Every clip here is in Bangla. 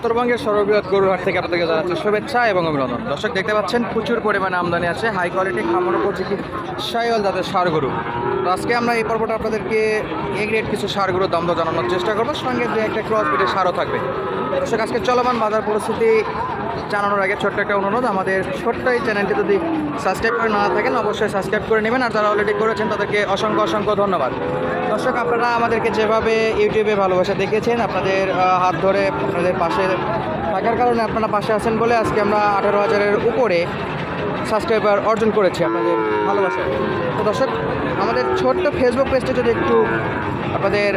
উত্তরবঙ্গের সর্ববৃহৎ গরুর হাট থেকে আপনাদেরকে জানাচ্ছি শুভেচ্ছা এবং অভিনন্দন। দর্শক, দেখতে পাচ্ছেন, প্রচুর পরিমাণে আমদানি আছে হাই কোয়ালিটি খামার উপযোগী সাইওয়াল জাতের সার গরু তো আজকে আমরা এই পর্বটা আপনাদেরকে এ গ্রেড কিছু সার গরুর দাম জানানোর চেষ্টা করব। সঙ্গে দু একটা ক্রস বিটের সারও থাকবে। দর্শক, আজকে চলমান বাজার পরিস্থিতি জানানোর আগে ছোট্ট একটা অনুরোধ, আমাদের ছোট্ট এই চ্যানেলটি যদি সাবস্ক্রাইব করে না থাকেন, অবশ্যই সাবস্ক্রাইব করে নেবেন। আর যারা অলরেডি করেছেন, তাদেরকে অসংখ্য অসংখ্য ধন্যবাদ। দর্শক, আপনারা আমাদেরকে যেভাবে ইউটিউবে ভালোবাসা দেখেছেন, আপনাদের হাত ধরে আপনাদের পাশে থাকার কারণে আপনারা পাশে আছেন বলে আজকে আমরা আঠারো হাজারের উপরে সাবস্ক্রাইবার অর্জন করেছি আপনাদের ভালোবাসা তো দর্শক, আমাদের ছোট্ট ফেসবুক পেজটা যদি একটু আপনাদের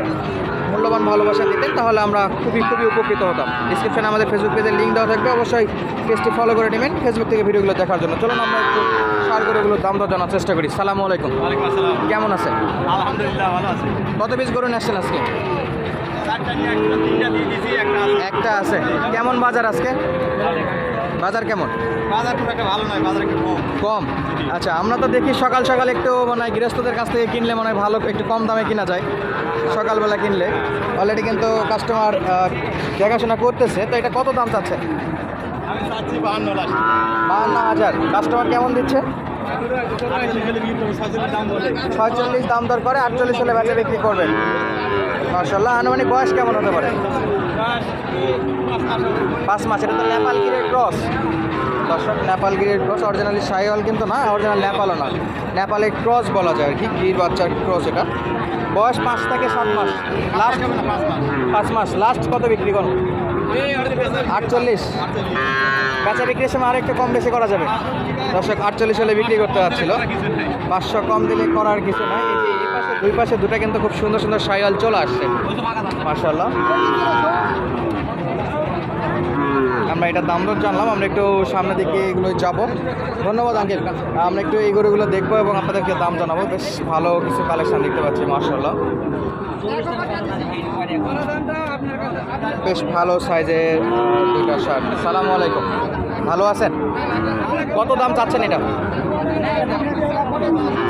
মূল্যবান ভালোবাসা দিতেন তাহলে আমরা খুবই খুবই উপকৃত হতাম। ডিসক্রিপশানে আমাদের ফেসবুক পেজের লিঙ্ক দেওয়া থাকবে অবশ্যই পেজটি ফলো করে নেবেন। ফেসবুক থেকে ভিডিওগুলো দেখার জন্য। চলুন আমরা একটু সার গরুগুলোর দাম দর জানার চেষ্টা করি। সালামু আলাইকুম। কেমন আছেন? আলহামদুলিল্লাহ ভালো আছে। কত পিস গরু নিয়ে আসছেন আজকে? একটা আছে। কেমন বাজার আজকে? বাজার কেমন? বাজার খুব একটা ভালো নয় বাজার একটু কম। কম? আচ্ছা আমরা তো দেখি সকাল সকাল একটু মানে গৃহস্থদের কাছ থেকে কিনলে মনে হয় ভালো একটু কম দামে কিনা যায়। সকালবেলা কিনলে। অলরেডি কিন্তু কাস্টমার দেখাশোনা করতেছে। তো এটা কত দাম চাচ্ছে? বাহান্ন হাজার। কাস্টমার কেমন দিচ্ছে? ছয়চল্লিশ দাম দর করে, আটচল্লিশ হলে বেচা বিক্রি করবেন। মার্শাল্লাহ আনুমানিক বয়স কেমন হতে পারে? পাঁচ মাস, এটা তো নেপালগিরের ক্রস দর্শক নেপালগিরের ক্রস অরিজিনালি সাইওয়াল কিন্তু না অরিজিনাল নেপালও না। নেপালের ক্রস বলা যায় আর কি গির বাচ্চার ক্রস এটা? বয়স পাঁচ থেকে সাত মাস। লাস্ট পাঁচ মাস। লাস্ট কত বিক্রি করুন আটচল্লিশ। বেচা বিক্রির সময় আর একটু কম বেশি করা যাবে। দর্শক, আটচল্লিশ হলে বিক্রি করতে পারছিল। পাঁচশো কম দিলে করার কিছু নাই। এই যে এই পাশে, দুই পাশে দুটা কিন্তু খুব সুন্দর সুন্দর সাইয়াল চলে আসছে। মার্শাল্লাহ আমরা এটা দাম দর জানলাম, আমরা একটু সামনের দিকে এগুলো যাব। ধন্যবাদ, আঙ্কেল। আমরা একটু এই গরুগুলো দেখব এবং আপনাদেরকে দাম জানাব। বেশ ভালো কিছু কালেকশন দেখতে পাচ্ছি মার্শাল্লাহ বেশ ভালো সাইজের দুইটা শার্ট সালামু আলাইকুম। ভালো আছেন? কত দাম চাচ্ছেন এটা?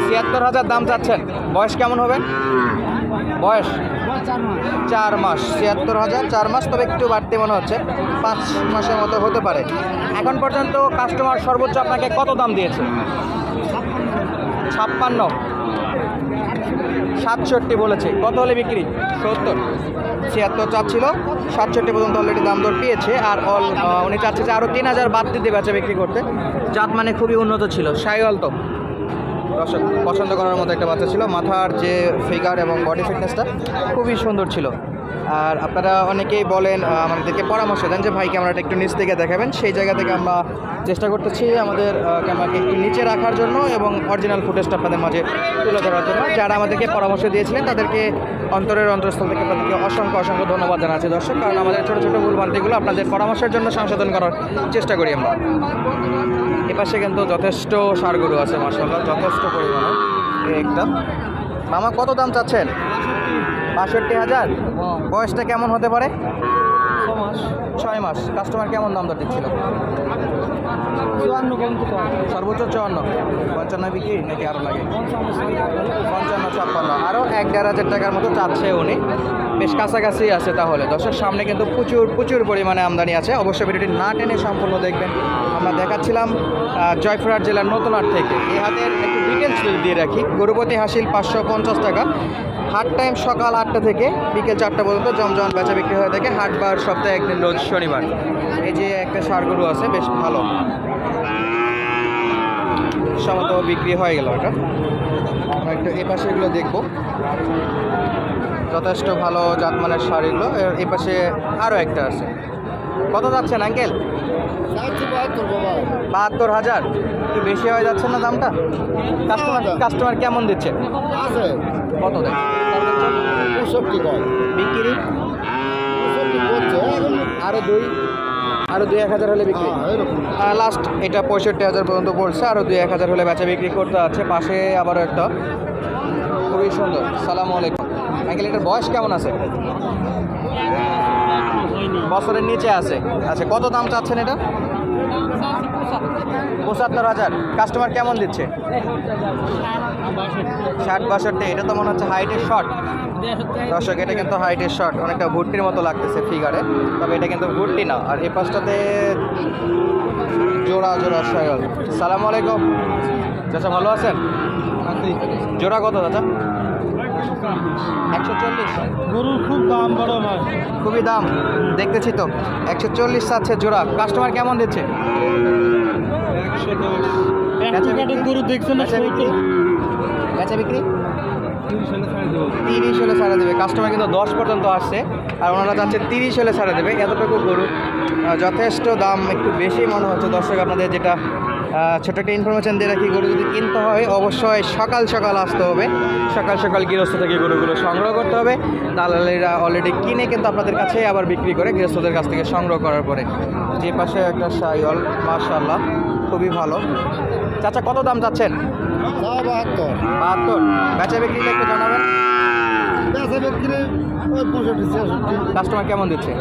ছিয়াত্তর হাজার দাম চাচ্ছেন। বয়স কেমন হবে? বয়স? চার মাস। ছিয়াত্তর হাজার, চার মাস, তবে একটু বাড়তি মনে হচ্ছে, পাঁচ মাসের মতো হতে পারে। এখন পর্যন্ত কাস্টমার সর্বোচ্চ আপনাকে কত দাম দিয়েছে? ছাপ্পান্ন। সাতষট্টি বলেছে। কত হলে বিক্রি? সত্তর। ছিয়াত্তর চাচ্ছিল, সাতষট্টি পর্যন্ত অলরেডি দাম দর পেয়েছে, আর অল উনি চাচ্ছে যে আরও তিন হাজার বাদ দিতে বেচা বিক্রি করতে। জাত মানে খুবই উন্নত ছিল সাইওয়াল তো। পছন্দ করার মতো একটা বাচ্চা ছিল। মাথার যে ফিগার এবং বডি ফিটনেসটা খুবই সুন্দর ছিল। আর আপনারা অনেকেই বলেন আমাদেরকে পরামর্শ দেন যে, ভাই ক্যামেরাটা একটু নিচ থেকে দেখাবেন। সেই জায়গা থেকে আমরা চেষ্টা করতেছি আমাদের ক্যামেরাকে একটু নিচে রাখার জন্য এবং অরিজিনাল ফুটেজটা আপনাদের মাঝে তুলে ধরার জন্য। যারা আমাদেরকে পরামর্শ দিয়েছিলেন, তাদেরকে অন্তরের অন্তরস্থল থেকে তাদেরকে অসংখ্য অসংখ্য ধন্যবাদ জানাচ্ছি দর্শক। কারণ আমাদের ছোটো ছোটো ভুলভ্রান্তিগুলো আপনাদের পরামর্শের জন্য সংশোধন করার চেষ্টা করি আমরা। এপাশে কিন্তু যথেষ্ট সারগুলো আছে মার্শাল্লাহ যথেষ্ট পরিমাণে একদম মামা, কত দাম চাচ্ছেন? বাষট্টি হাজার? বয়সটা কেমন হতে পারে? ছয় মাস। কাস্টমার কেমন দাম দর দিচ্ছিল? সর্বোচ্চ চুয়ান্ন। পঞ্চান্ন বিক্রি নাকি আরও লাগে? পঞ্চান্ন ছাপ্পান্ন। আরও এক দেড় হাজার টাকার মতো চাচ্ছে উনি। বেশ কাছাকাছি আছে তাহলে। দর্শক সামনে কিন্তু প্রচুর প্রচুর পরিমাণে আমদানি আছে। অবশ্যই ভিডিওটি না টেনে সম্পূর্ণ দেখবেন। আমরা দেখাচ্ছিলাম জয়পুরহাট জেলার নতুনহাট থেকে। এই হাতের একটু ডিটেলস দিয়ে রাখি। গরুপতি হাসিল পাঁচশো পঞ্চাশ টাকা। হাট টাইম সকাল আটটা থেকে বিকেল চারটা পর্যন্ত জমজম বেচা বিক্রি হয়ে থাকে। হাট বার সপ্তাহে একদিন, রোজ শনিবার। এই যে একটা ষাড় গরু আছে, বেশ ভালো। সমত বিক্রি হয়ে গেল এটা। আমরা একটু এই পাশে এগুলো দেখব। যথেষ্ট ভালো জাতমানের শাড়ি এগুলো। এই পাশে আরও একটা আছে। কত যাচ্ছেন, আঙ্কেল? বাহাত্তর হাজার। একটু বেশি হয়ে যাচ্ছে না দামটা? কাস্টমার কাস্টমার কেমন দিচ্ছে? আছে। কত পঁয়ষট্টি বিক্রি? আরও দুই আরও দুই এক হাজার হলে বিক্রি। হ্যাঁ, লাস্ট এটা পঁয়ষট্টি হাজার পর্যন্ত পড়ছে আরও দুই এক হাজার হলে বেচা বিক্রি করতে আছে। পাশে আবারও একটা। খুবই সুন্দর। সালাম আলাইকুম। আঙ্কেল এটার বয়স কেমন আছে? বছরের নিচে আছে। আচ্ছা কত দাম চাচ্ছেন এটা? পঁচাত্তর হাজার। কাস্টমার কেমন দিচ্ছে? ষাট বাষট্টি, এটা তো মনে হচ্ছে হাইটের শর্ট দর্শক, এটা কিন্তু হাইটের শর্ট অনেকটা ভুট্টির মতো লাগতেছে ফিগারে। তবে এটা কিন্তু ভুট্টি না, আর এই পাশটাতে জোড়া জোড়া সালাম আলাইকুম। চাচা, ভালো আছেন? জোড়া কত দাদা? একশো চল্লিশ। গরুর খুব দাম বড় ভাই। খুবই দাম। দেখতেছি তো একশো চল্লিশ আছে জোড়া। কাস্টমার কেমন দিচ্ছে? গরু দেখছেন বেচা বিক্রি? তিরিশ হলে ছাড়ে দেবো। কাস্টমার কিন্তু দশ পর্যন্ত আসছে। আর ওনারা যাচ্ছে তিরিশ হলে ছাড়া দেবে। এতটুকু গরু। যথেষ্ট দাম। একটু বেশি মনে হচ্ছে দর্শক আপনাদের যেটা ছোট একটা ইনফরমেশন দিয়ে রাখি গরু যদি কিনতে হয় অবশ্যই সকাল সকাল আসতে হবে। সকাল সকাল গৃহস্থ থেকে গরুগুলো সংগ্রহ করতে হবে। দালালেরা অলরেডি কিনে কিন্তু আপনাদের কাছে আবার বিক্রি করে গৃহস্থদের কাছ থেকে সংগ্রহ করার পরে। যে পাশে একটা সাইল মার্শাল্লাহ খুবই ভালো। চাচা কত দাম চাচ্ছেন? বাহাত্তর। বাহাত্তর। বেচা বিক্রিটা একটু জানাবেন? বেচা বিক্রি কাস্টমার কেমন দিচ্ছে?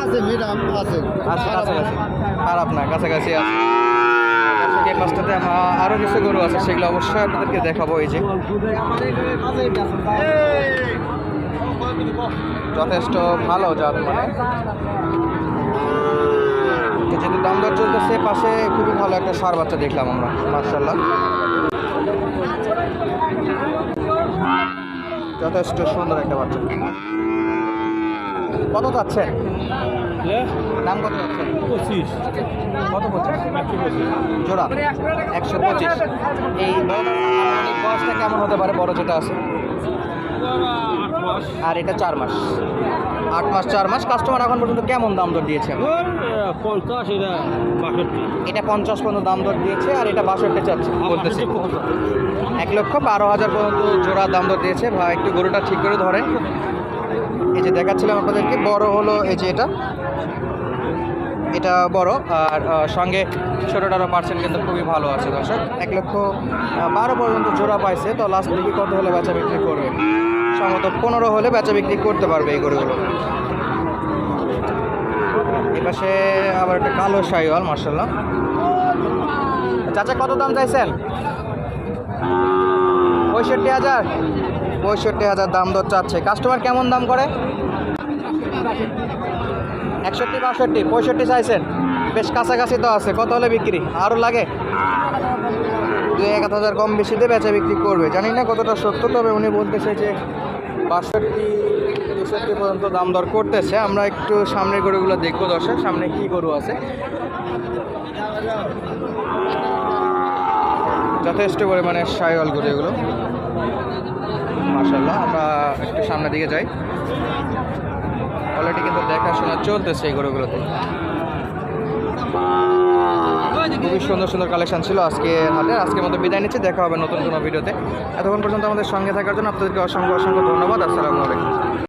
আছে মিরাম আছে কাছাকাছি। খারাপ না কাছাকাছি আছে। দর্শক, এই পাশটাতে আরও কিছু গরু আছে সেগুলো অবশ্যই আপনাদেরকে দেখাবো এই যে। যথেষ্ট ভালো জাত মানে। যেহেতু দাম দর চলতেছে পাশে খুবই ভালো একটা সার বাচ্চা দেখলাম আমরা মার্শাল্লাহ যথেষ্ট সুন্দর একটা বাচ্চা। কত চাচ্ছেন দাম কত যাচ্ছেন পঁচিশ। কত পঁচিশ? জোড়া একশো পঁচিশ। এই বয়সটা কেমন হতে পারে? বড় যেটা আছে। আর এটা চার মাস। আট মাস চার মাস কাস্টমার এখন পর্যন্ত কেমন দাম দর দিয়েছে? পঞ্চাশ এটা বাষট্টি। এটা পঞ্চাশ পর্যন্ত দাম দর দিয়েছে আর এটা বাষট্টি চাচ্ছে। বলতেছে। এক লক্ষ বারো হাজার পর্যন্ত জোড়া দাম দর দিয়েছে। ভাই একটু গরুটা ঠিক করে ধরেন। এই যে দেখাচ্ছিলাম আপনাদেরকে বড় হলো এই যে এটা। এটা বড় আর সঙ্গে ছোটোটারও পার্সেন্ট কিন্তু খুবই ভালো আছে দর্শক। এক লক্ষ বারো পর্যন্ত জোড়া পাইছে তো লাস্ট দিকে কত হলে বাচ্চা বিক্রি করবে। সম্ভবত পনেরো হলে বেচা বিক্রি করতে পারবে এই গরুগুলো। এপাশে আবার একটা কালো শাইওয়াল মার্শাল্লাহ চাচা, কত দাম চাইছেন? পঁয়ষট্টি হাজার। পঁয়ষট্টি হাজার দাম দর চাচ্ছে। কাস্টমার কেমন দাম করে? একষট্টি, বাষট্টি, পঁয়ষট্টি চাইছেন। বেশ কাছাকাছি তো আছে। কত হলে বিক্রি? আরও লাগে? দুই এক হাজার কম বেশিতে বেচা বিক্রি করবে। জানি না কতটা সত্য, তবে উনি বলতেছে যে বাষট্টি তেষট্টি পর্যন্ত দাম দর করতেছে। আমরা একটু সামনের গরুগুলো দেখব দর্শক, সামনে কি গরু আছে। যথেষ্ট পরিমাণে সাইওয়াল গরু এগুলো। মার্শাল্লাহ আমরা একটু সামনের দিকে যাই। অলরেডি কিন্তু দেখাশোনা চলতেছে এই গরুগুলোতে। খুবই সুন্দর সুন্দর কালেকশন ছিল আজকে হাতে আজকের মতো বিদায় নিচ্ছে দেখা হবে নতুন কোনো ভিডিওতে এতক্ষণ পর্যন্ত আমাদের সঙ্গে থাকার জন্য আপনাদেরকে অসংখ্য অসংখ্য ধন্যবাদ। আসসালামু আলাইকুম।